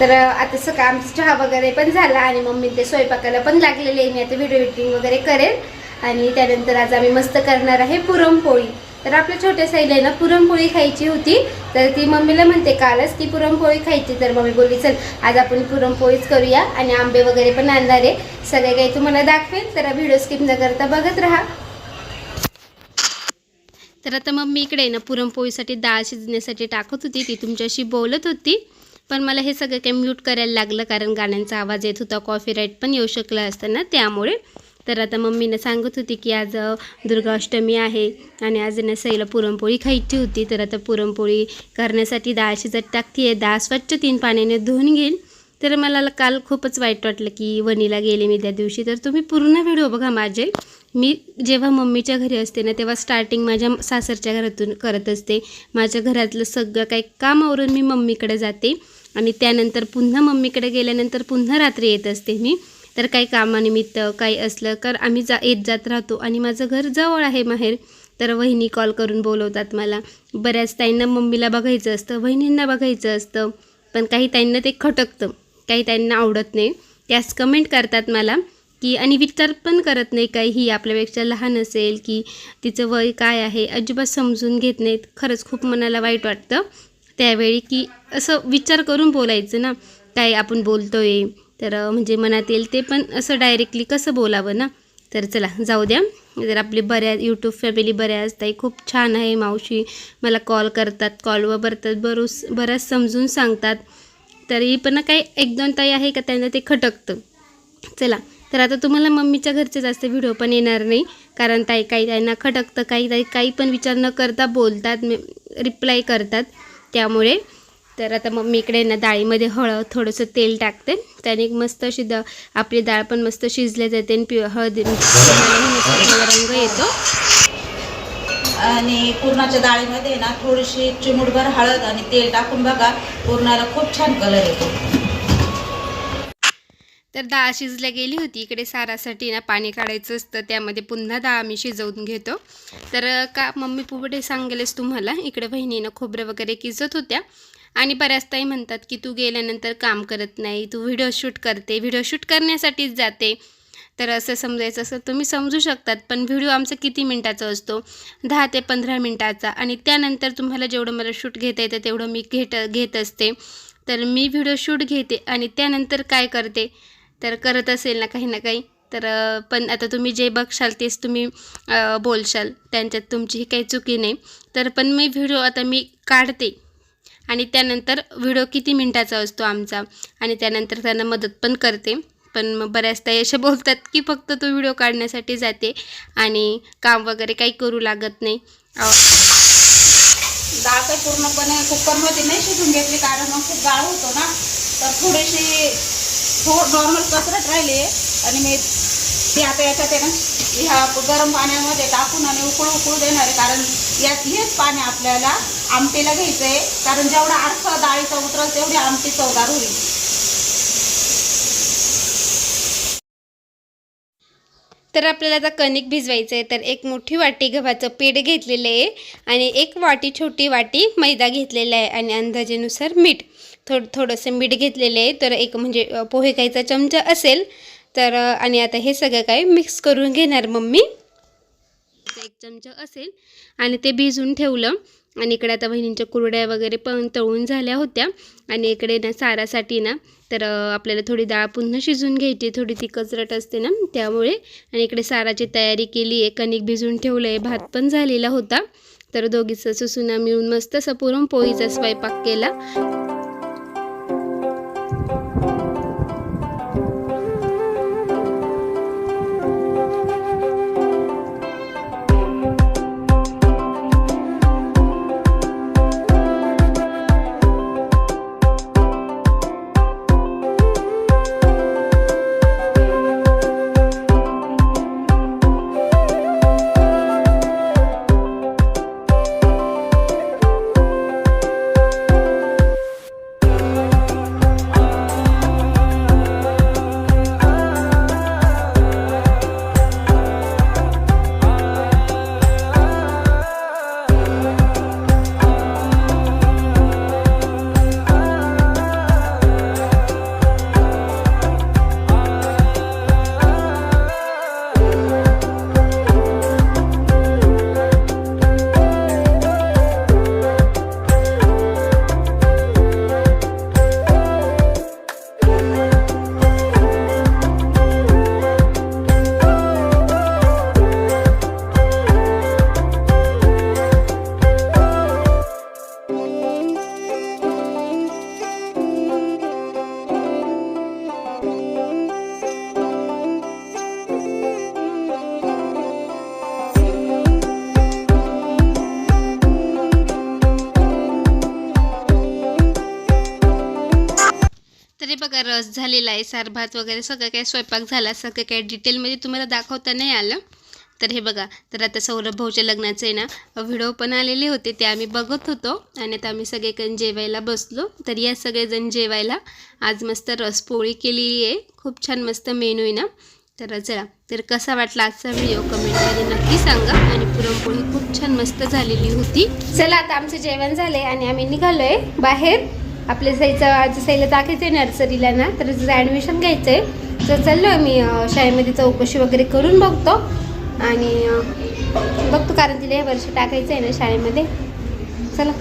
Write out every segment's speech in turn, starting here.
तर आता सकाळ आमचा चहा वगैरे पण झाला आणि मम्मी ते स्वयंपाकाला पण लागलेले आहे. मी आता व्हिडिओ एडिटिंग वगैरे करेल आणि त्यानंतर आज आम्ही मस्त करणार आहे पुरणपोळी. तर आपल्या छोट्या साईला आहे ना पुरणपोळी खायची होती. तर ती मम्मीला म्हणते कालच ती पुरणपोळी खायची. तर मम्मी बोलली चल आज आपण पुरणपोळीच करूया आणि आंबे वगैरे पण आणणार आहे. सगळे काही तुम्हाला दाखवेल तर व्हिडिओ स्किप न करता बघत राहा. तर आता मम्मी इकडे आहे ना पुरणपोळीसाठी डाळ शिजण्यासाठी टाकत होती. ती तुमच्याशी बोलत होती. पण मला हे सगळं काही म्यूट करायला लागलं कारण गाण्यांचा आवाज येत होता कॉफी राईट पण येऊ शकला असताना त्यामुळे. तर आता मम्मीनं सांगत होती की आज दुर्गाष्टमी आहे आणि आज ना सईला पुरणपोळी खायची होती. तर आता पुरणपोळी करण्यासाठी डाळ शिजत टाकते आहे डाळ स्वच्छ तीन पाण्याने धुवून घेईल. तर मला काल खूपच वाईट वाटलं की वणीला गेले मी त्या दिवशी. तर तुम्ही पूर्ण व्हिडिओ बघा माझे. मी जेव्हा मम्मीच्या घरी असते ना तेव्हा स्टार्टिंग माझ्या सासरच्या घरातून करत असते. माझ्या घरातलं सगळं काही कामावरून मी मम्मीकडे जाते. आणि त्यानंतर पुन्हा मम्मीकडे गेल्यानंतर पुन्हा रात्री येत असते मी. तर काही कामानिमित्त काही असलं तर आम्ही जा येत जात राहतो. आणि माझं घर जवळ आहे माहेर. तर वहिनी कॉल करून बोलवतात मला. बऱ्याच ताईंना मम्मीला बघायचं असतं वहिनींना बघायचं असतं. पण काही ताईंना ते खटकतं. काही ताईंना आवडत नाही. त्यास कमेंट करतात मला की आणि विचार पण करत नाही काही. ही आपल्यापेक्षा लहान असेल की तिचं वय काय आहे? अजिबात समजून घेत नाहीत. खरंच खूप मनाला वाईट वाटतं. त्यावेळी की असं विचार करून बोलायचं ना काय आपण बोलतो आहे तर म्हणजे मनात येईल ते पण असं डायरेक्टली कसं बोलावं ना? तर चला जाऊ द्या. जर आपली बऱ्याच यूट्यूब फॅमिली बऱ्याच ताई खूप छान आहे मावशी. मला कॉल करतात कॉलवर बरतात बरोस बऱ्याच समजून सांगतात. तरी पण काही एक दोन ताई आहे का त्यांना ते खटकतं. चला तर आता तुम्हाला मम्मीच्या घरचे जास्त व्हिडिओ पण येणार नाही. कारण ताई काही त्यांना खटकतं काही ताई काही पण विचार न करता बोलतात रिप्लाय करतात. त्यामुळे. तर आता मग मी इकडे ना डाळीमध्ये हळद थोडंसं तेल टाकते. त्याने मस्त अशी द आपली डाळ पण मस्त शिजल्या जाते आणि पिव हळद रंग येतो. आणि पुरणाच्या डाळीमध्ये ना थोडीशी चिमुटभर हळद आणि तेल टाकून बघा पुरणाला खूप छान कलर येतो. तर डाळ शिजल्या गेली होती. इकडे सारासाठी ना पाणी काढायचं असतं. त्यामध्ये पुन्हा डाळ आम्ही शिजवून घेतो. तर का मम्मी पुढे सांगेलच तुम्हाला. इकडे बहिणीनं खोबरं वगैरे किजत होत्या. आणि बऱ्याच ताई म्हणतात की तू गेल्यानंतर काम करत नाही. तू व्हिडिओ शूट करते. व्हिडिओ शूट करण्यासाठीच जाते. तर असं समजायचं असं तुम्ही समजू शकतात. पण व्हिडिओ आमचा किती मिनटाचा असतो? दहा ते पंधरा मिनटाचा. आणि त्यानंतर तुम्हाला जेवढं मला शूट घेता येतं तेवढं मी घेत घेत असते. तर मी व्हिडिओ शूट घेते आणि त्यानंतर काय करते? तर करत असेल ना काही ना काही. तर पण आता तुम्ही जे बघशाल तेच तुम्ही बोलशाल. त्यांच्यात तुमचीही काही चुकी नाही. तर पण मी व्हिडिओ आता मी काढते. आणि त्यानंतर व्हिडिओ किती मिनटाचा असतो आमचा? आणि त्यानंतर त्यांना मदत पण करते. पण मग असे बोलतात की फक्त तू व्हिडिओ काढण्यासाठी जाते. आणि काम वगैरे काही करू लागत नाही. अं, डाळ काही पूर्णपणे कुकरमध्ये नाही शिजून घेतली कारण मग खूप गाळ होतो ना. तर थोडीशी हो, थोड नॉर्मल कसरत राहिले. आणि मी ते आता याच्यात आहे ना ह्या गरम पाण्यामध्ये टाकून आणि उकळू उकळू देणार आहे. कारण यात हेच पाणी आपल्याला आमटीला घ्यायचं आहे कारण जेवढा अर्थ डाळीचा उतरल तेवढी आमटी चवदार होईल. तर आपल्याला आता कणिक भिजवायचं आहे. तर एक मोठी वाटी गव्हाचं पीठ घेतलेलं आहे. आणि एक वाटी छोटी वाटी मैदा घेतलेला आहे. आणि अंदाजेनुसार मीठ. थोडं थोडंसं मीठ घेतलेले आहे. तर एक म्हणजे पोहे खायचा चमचा असेल तर आणि आता हे सगळं काही मिक्स करून घेणार मम्मी. एक चमचा असेल आणि ते भिजून ठेवलं. आणि इकडे आता बहिणींच्या कुरड्या वगैरे पण तळून झाल्या होत्या. आणि इकडे ना सारासाठी ना तर आपल्याला थोडी डाळ पुन्हा शिजून घ्यायची थोडी ती कचरट असते ना त्यामुळे. आणि इकडे साराची तयारी केली आहे. कणिक भिजून ठेवलं आहे भात पण झालेला होता. तर दोघीचं सुसुना मिळून मस्त असं पुरणपोळीचा स्वयंपाक केला. झालेला आहे सार भात वगैरे सगळं काही स्वयंपाक झाला सगळं काही डिटेलमध्ये तुम्हाला दाखवता नाही आलं. तर हे बघा तर आता सौरभ भाऊच्या लग्नाचे आहे ना व्हिडिओ पण आलेले होते ते आम्ही बघत होतो. आणि आता आम्ही सगळेजण जेवायला बसलो. तर या सगळेजण जेवायला आज मस्त रसपोळी केलेली आहे. खूप छान मस्त मेनू आहे ना. तर चला तर कसा वाटला आजचा व्हिडिओ कमेंटमध्ये नक्की सांगा. आणि पुरणपोळी खूप छान मस्त झालेली होती. चला आता आमचं जेवण झालंय आणि आम्ही निघालोय बाहेर. आपल्या साईचं आज साईला टाकायचं आहे नर्सरीला ना तर तिचं ॲडमिशन घ्यायचं आहे तर चाललो आम्ही शाळेमध्ये चौकशी वगैरे करून बघतो. आणि बघतो कारण तिला हे वर्ष टाकायचं आहे ना शाळेमध्ये. चला.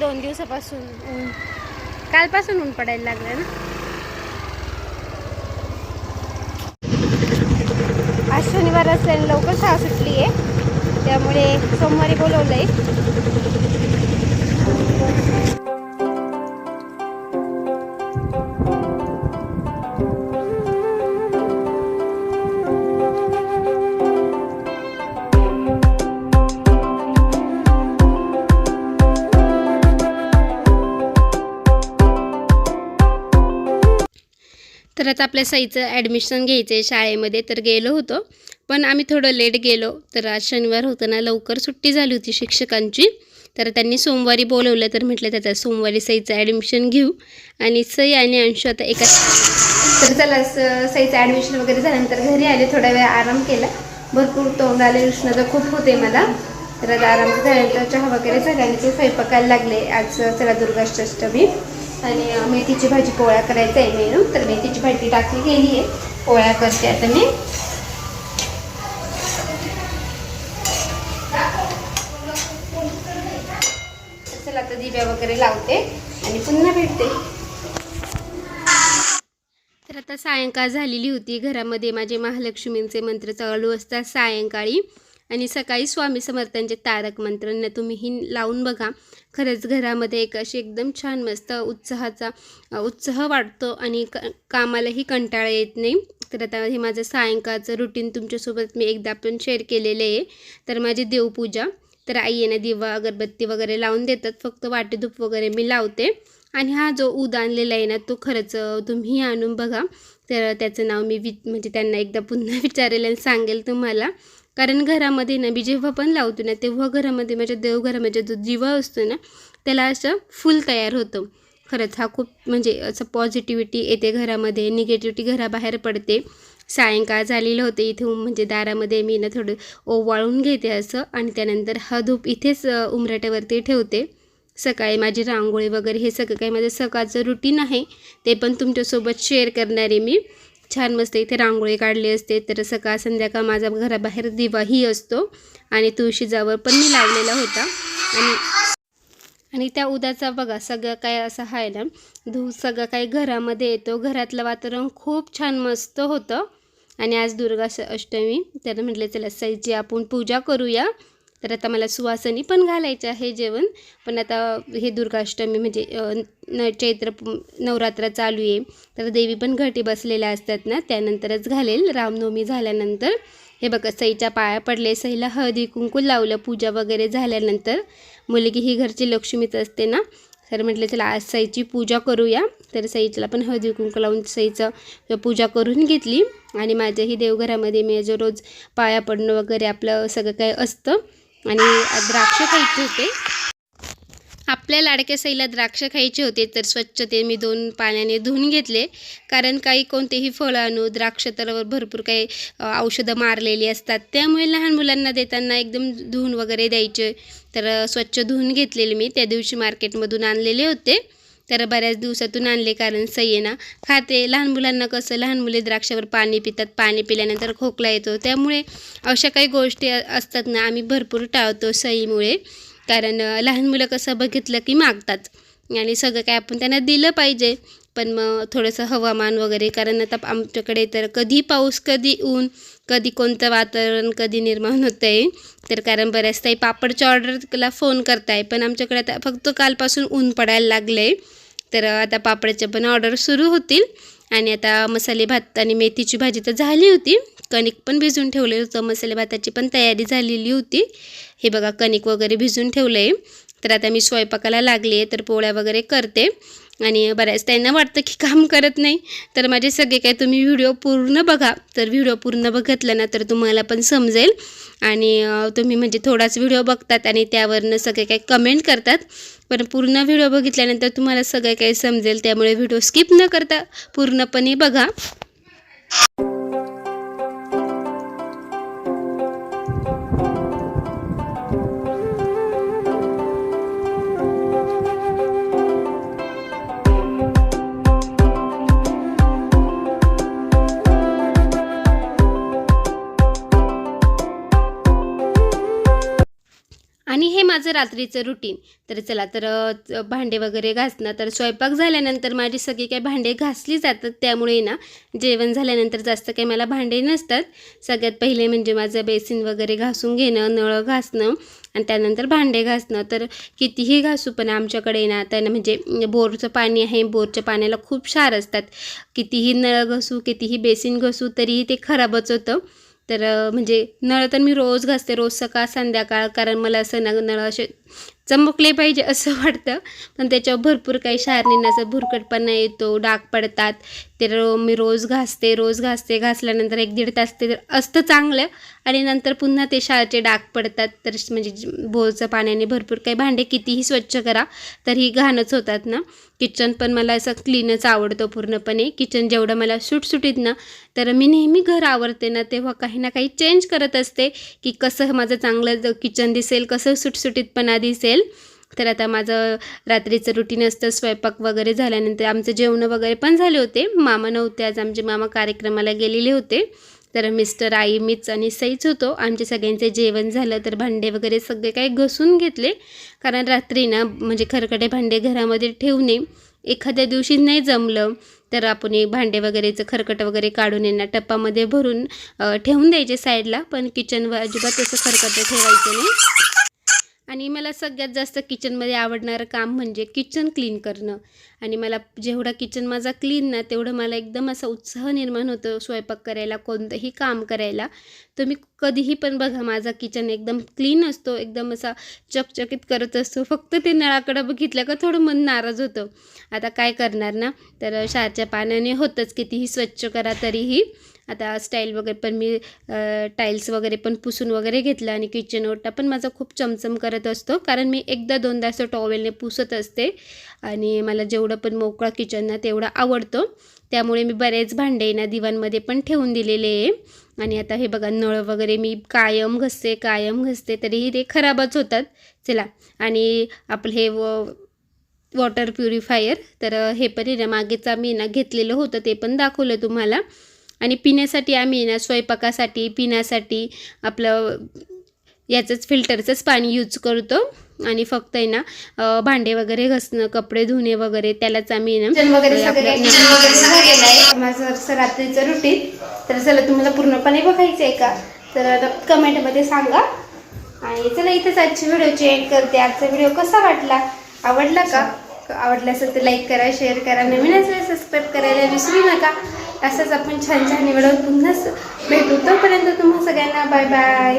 दोन दिवसापासून ऊन. कालपासून ऊन पडायला लागलं ना? आज शनिवार असल्याने लवकर शाळा सुटली आहे त्यामुळे सोमवारी बोलवलं आहे परत आता आपल्या साईचं ॲडमिशन घ्यायचं आहे शाळेमध्ये तर गेलो होतो. पण आम्ही थोडं लेट गेलो. तर आज शनिवार होतं ना लवकर सुट्टी झाली होती शिक्षकांची. तर त्यांनी सोमवारी बोलवलं तर म्हटलं त्याचा सोमवारी सईचं ॲडमिशन घेऊ. आणि सई आणि अंशू आता एका तर चला स- सईचं ॲडमिशन वगैरे झाल्यानंतर घरी आले. थोडा वेळ आराम केला. भरपूर तोंड आले. उष्णता खूप होते मला. तर आता आराम झाल्यानंतर चहा वगैरे झाल्यानंतर स्वयंपाकायला लागले. आज चला दुर्गाष्टमी आणि मेथीची भाजी पोळ्या करायचं आहे मेनू. तर मेथीची भाजी टाकली गेली आहे. पोळ्या करते आता मी. चला आता दिव्या वगैरे लावते आणि पुन्हा भेटते. तर आता सायंकाळ झालेली होती. घरामध्ये माझे महालक्ष्मींचे मंत्र चालू असतात सायंकाळी. आणि सकाळी स्वामी समर्थांचे तारक मंत्रांना तुम्हीही लावून बघा. खरंच घरामध्ये एक अशी एकदम छान मस्त उत्साहाचा उत्साह वाढतो आणि क कामालाही कंटाळा येत नाही. तर आता हे माझं सायंकाळचं रुटीन तुमच्यासोबत मी एकदा पण शेअर केलेलं आहे. तर माझी देवपूजा. तर आई येणं दिवा अगरबत्ती वगैरे लावून देतात. फक्त वाटेधूप वगैरे मी लावते. आणि हा जो उद आणलेला आहे ना तो खरंच तुम्ही आणून बघा. तर त्याचं नाव मी वि म्हणजे त्यांना एकदा पुन्हा विचारेल आणि सांगेल तुम्हाला. कारण घरामध्ये ना मी जेव्हा पण लावतो ना तेव्हा घरामध्ये माझ्या देवघरामध्ये जो जीवा असतो ना त्याला असं फुल तयार होतं. खरंच हा खूप म्हणजे असं पॉझिटिव्हिटी येते घरामध्ये निगेटिव्हिटी घराबाहेर पडते. सायंकाळ झालेलं होतं इथे म्हणजे दारामध्ये मी ना थोडं ओवाळून घेते असं आणि त्यानंतर हा धूप इथेच उमराट्यावरती ठेवते. सकाळी माझी रांगोळी वगैरे हे सगळं काही माझं सकाळचं रुटीन आहे ते पण तुमच्यासोबत शेअर करणारे मी. छान मस्त इथे रांगोळी काढली असते. तर सकाळ संध्याकाळ माझा घराबाहेर दिवाही असतो. आणि तुळशीजावर पण मी लावलेला होता. आणि आणि त्या उदाचा बघा सगळं काय असं आहे ना धू सगळं काही घरामध्ये येतो. घरातलं वातावरण खूप छान मस्त होतं. आणि आज दुर्गा स- अष्टमी तर म्हटलं चला साईची आपण पूजा करूया. तर आता मला सुवासनी पण घालायचं आहे जेवण. पण आता हे दुर्गाष्टमी म्हणजे न चैत्र नवरात्र चालू आहे. तर देवी पण घटी बसलेल्या असतात ना त्यानंतरच घालेल. रामनवमी झाल्यानंतर. हे बघा सईच्या पाया पडले सईला हळदी कुंकू लावलं पूजा वगैरे झाल्यानंतर. मुलगी ही घरची लक्ष्मीच असते ना. तर म्हटलं चला आज सईची पूजा करूया. तर सईला पण हळदी कुंकू लावून सईचं पूजा करून घेतली. आणि माझ्याही देवघरामध्ये मी जो रोज पाया पडणं वगैरे आपलं सगळं काही असतं आणि द्राक्ष खायचे होते. आपल्या लाडक्या सईला द्राक्ष खायचे होते तर स्वच्छ ते मी दोन पाण्याने धुवून घेतले. कारण काही कोणतेही फळं आणू द्राक्ष तर भरपूर काही औषधं मारलेली असतात. त्यामुळे लहान मुलांना देताना एकदम धुवून वगैरे द्यायचे. तर स्वच्छ धुवून घेतलेले मी. त्या दिवशी मार्केटमधून आणलेले होते. तर बऱ्याच दिवसातून आणले कारण सई आहे ना खाते लहान मुलांना कसं लहान मुले द्राक्षावर पाणी पितात पाणी पिल्यानंतर खोकला येतो. त्यामुळे अशा काही गोष्टी असतात ना आम्ही भरपूर टाळतो सईमुळे. कारण लहान मुलं कसं बघितलं की मागतात. आणि सगळं काय आपण त्यांना दिलं पाहिजे. पण मग थोडंसं हवामान वगैरे कारण आता आमच्याकडे तर कधी पाऊस कधी ऊन कधी कोणतं वातावरण कधी निर्माण होतं आहे तर कारण बऱ्याच ताई पापडच्या ऑर्डरला फोन करताय. पण आमच्याकडे आता फक्त कालपासून ऊन पडायला लागलं आहे तर आता पापडाच्या पण ऑर्डर सुरू होतील. आणि आता मसाले भात आणि मेथीची भाजी तर झाली होती. कणिक पण भिजून ठेवलेलं होतं. मसाले भाताची पण तयारी झालेली होती. हे बघा कणिक वगैरे भिजून ठेवलं आहे तर आता मी स्वयंपाकाला लागली आहे तर पोळ्या वगैरे करते. आणि बऱ्याच त्यांना वाटतं की काम करत नाही. तर माझे सगळे काय तुम्ही व्हिडिओ पूर्ण बघा. तर व्हिडिओ पूर्ण बघितलं ना तर तुम्हाला पण समजेल. आणि तुम्ही म्हणजे थोडाच व्हिडिओ बघतात आणि त्यावरनं सगळे काही कमेंट करतात. पण पूर्ण व्हिडिओ बघितल्यानंतर तुम्हाला सगळं काही समजेल त्यामुळे व्हिडिओ स्किप न करता पूर्णपणे बघा. रात्रीचं रुटीन तर चला तर भांडे वगैरे घासणं. तर स्वयंपाक झाल्यानंतर माझी सगळी काही भांडे घासली जातात. त्यामुळे ना जेवण झाल्यानंतर जास्त काही मला भांडे नसतात. सगळ्यात पहिले म्हणजे माझं बेसिन वगैरे घासून घेणं नळ घासणं आणि त्यानंतर भांडे घासणं. तर कितीही घासू पण आमच्याकडे ना त्यांना म्हणजे बोरचं पाणी आहे. बोरच्या पाण्याला खूप क्षार असतात. कितीही नळ घासू कितीही बेसिन घासू तरीही ते खराबच होतं. तर म्हणजे नळ तर मी रोज घासते रोज सकाळ संध्याकाळ कारण मला असं न नळ असे चमकले पाहिजे असं वाटतं. पण त्याच्यावर भरपूर काही शारणींनाचा भुरकटपणा येतो डाग पडतात. ते रो मी रोज घासते रोज घासते घासल्यानंतर एक दीड तास ते असतं चांगलं. आणि नंतर पुन्हा ते शाळेचे डाग पडतात. तर म्हणजे ज- बोरचं पाण्याने भरपूर काही भांडे कितीही स्वच्छ करा तरीही घाणच होतात ना. किचन पण मला असं क्लीनच आवडतं पूर्णपणे. किचन जेवढं मला सुटसुटीत ना तर मी नेहमी घर आवडते ना तेव्हा काही ना काही चेंज करत असते की कसं माझं चांगलं किचन दिसेल कसं सुटसुटीतपणा दिसेल. तर आता माझं रात्रीचं रुटीन असतं स्वयंपाक वगैरे झाल्यानंतर आमचं जेवणं वगैरे पण झाले होते. मामा नव्हते आज आमचे मामा कार्यक्रमाला गेलेले होते. तर मिस्टर आई मीच आणि सईच होतो. आमचे सगळ्यांचे जेवण झालं तर भांडे वगैरे सगळे काही घसून घेतले. कारण रात्री ना म्हणजे खरकटे भांडे घरामध्ये ठेवणे एखाद्या दिवशी नाही जमलं तर आपण भांडे वगैरेचं खरकट वगैरे काढून यांना टप्पामध्ये भरून ठेवून द्यायचे साईडला. पण किचनवर अजिबात तसं खरकटं ठेवायचं नाही. आणि मला सगळ्यात जास्त किचनमध्ये आवडणारं काम म्हणजे किचन क्लीन करणं. आणि मला जेवढा किचन माझा क्लीन ना तेवढं मला एकदम असा उत्साह निर्माण होतो स्वयंपाक करायला कोणतंही काम करायला. तुम्ही कधीही पण बघा माझा किचन एकदम क्लीन असतो एकदम असा चकचकीत करत असतो. फक्त ते नळाकडं बघितलं का थोडं मन नाराज होतं. आता काय करणार ना? तर शारच्या पाण्याने होतंच कितीही स्वच्छ करा तरीही. आता स्टाईल वगैरे पण मी टाईल्स वगैरे पण पुसून वगैरे घेतलं आणि किचन ओटा पण माझा खूप चमचम करत असतो. कारण मी एकदा दोनदा असं टॉवेलने पुसत असते आणि मला जेवढं पण मोकळा किचन ना तेवढा आवडतो. त्यामुळे मी बरेच भांडे ना दिवाणमध्ये पण ठेवून दिलेले आहे. आणि आता हे बघा नळ वगैरे मी कायम घसते कायम घसते तरीही ते खराबच होतात. चला आणि आपलं हे व वॉटर प्युरिफायर तर हे पण आहे ना मागेचा मी ना घेतलेलं होतं ते पण दाखवलं तुम्हाला. आणि पिण्यासाठी आम्ही ना स्वयंपाकासाठी पिण्यासाठी आपलं याचंच फिल्टरचंच पाणी यूज करतो. आणि फक्त आहे ना भांडे वगैरे घासणं कपडे धुणे वगैरे त्यालाच आम्ही ना वगैरे माझं रात्रीचं रुटीन तर चला तुम्हाला पूर्णपणे बघायचं आहे का? तर कमेंटमध्ये सांगा. आणि चला इथंच आजची व्हिडिओची एंड करते. आजचा व्हिडिओ कसा वाटला? आवडला का? आवडला असेल तर लाईक करा शेअर करा. नवीन असेल सबस्क्राईब करायला विसरू नका. असंच आपण छान छान निवडून पुन्हाच भेटू. तोपर्यंत तुम्हा सगळ्यांना बाय बाय.